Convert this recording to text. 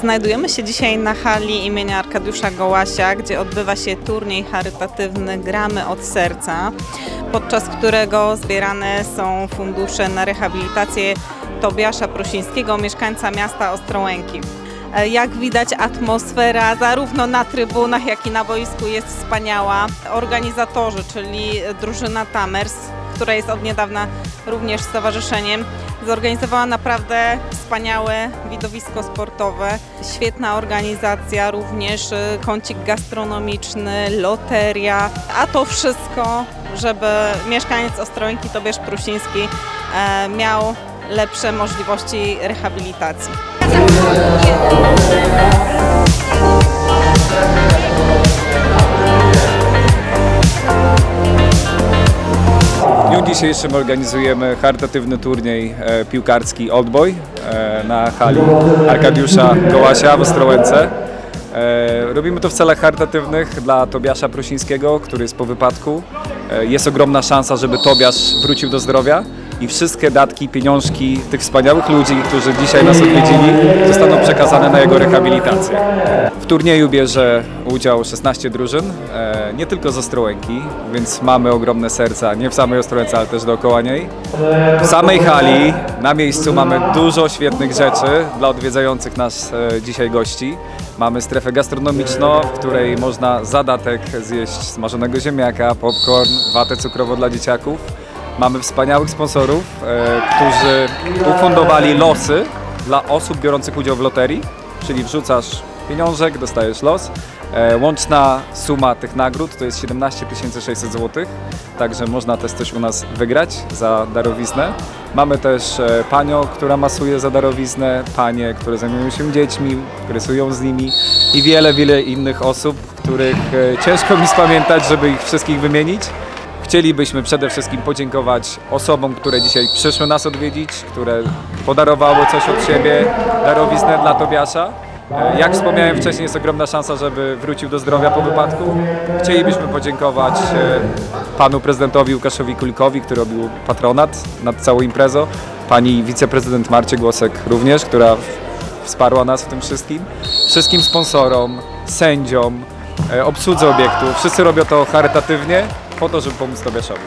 Znajdujemy się dzisiaj na hali imienia Arkadiusza Gołasia, gdzie odbywa się turniej charytatywny Gramy od Serca, podczas którego zbierane są fundusze na rehabilitację Tobiasza Prosińskiego, mieszkańca miasta Ostrołęki. E, Jak widać atmosfera zarówno na trybunach, jak i na boisku jest wspaniała. Organizatorzy, czyli drużyna Tamers, która jest od niedawna również stowarzyszeniem, zorganizowała naprawdę wspaniałe widowisko sportowe. Świetna organizacja, również y, kącik gastronomiczny, loteria, a to wszystko, żeby mieszkaniec Ostrołęki Tobiasz Prusiński e, miał lepsze możliwości rehabilitacji. Dzisiejszym organizujemy charytatywny turniej e, piłkarski Oldboy e, na hali Arkadiusza Gołasia w Ostrołęce. E, robimy to w celach charytatywnych dla Tobiasza Prosińskiego, który jest po wypadku. Jest ogromna szansa, żeby Tobiasz wrócił do zdrowia i wszystkie datki, pieniążki tych wspaniałych ludzi, którzy dzisiaj nas odwiedzili, zostaną przekazane na jego rehabilitację. W turnieju bierze udział 16 drużyn, e, nie tylko z Ostrołęki, więc mamy ogromne serca, nie w samej Ostrołęce, ale też dookoła niej. W samej hali, na miejscu mamy dużo świetnych rzeczy dla odwiedzających nas e, dzisiaj gości. Mamy strefę gastronomiczną, w której można zadatek zjeść smażonego ziemniaka, popcorn, watę cukrową dla dzieciaków. Mamy wspaniałych sponsorów, e, którzy ufundowali losy dla osób biorących udział w loterii, czyli wrzucasz pieniążek, dostajesz los. E, łączna suma tych nagród to jest 17 600 zł, także można też coś u nas wygrać za darowiznę. Mamy też e, panią, która masuje za darowiznę, panie, które zajmują się dziećmi, rysują z nimi i wiele, wiele innych osób, których e, ciężko mi spamiętać, żeby ich wszystkich wymienić. Chcielibyśmy przede wszystkim podziękować osobom, które dzisiaj przyszły nas odwiedzić, które podarowało coś od siebie, darowiznę dla Tobiasza. E, Jak wspomniałem wcześniej, jest ogromna szansa, żeby wrócił do zdrowia po wypadku. Chcielibyśmy podziękować e, panu prezydentowi Łukaszowi Kulikowi, który robił patronat nad całą imprezą, pani wiceprezydent Marcie Głosek również, która wsparła nas w tym wszystkim, wszystkim sponsorom, sędziom, e, obsłudze obiektu. Wszyscy robią to charytatywnie po to, żeby pomóc Tobiaszowi.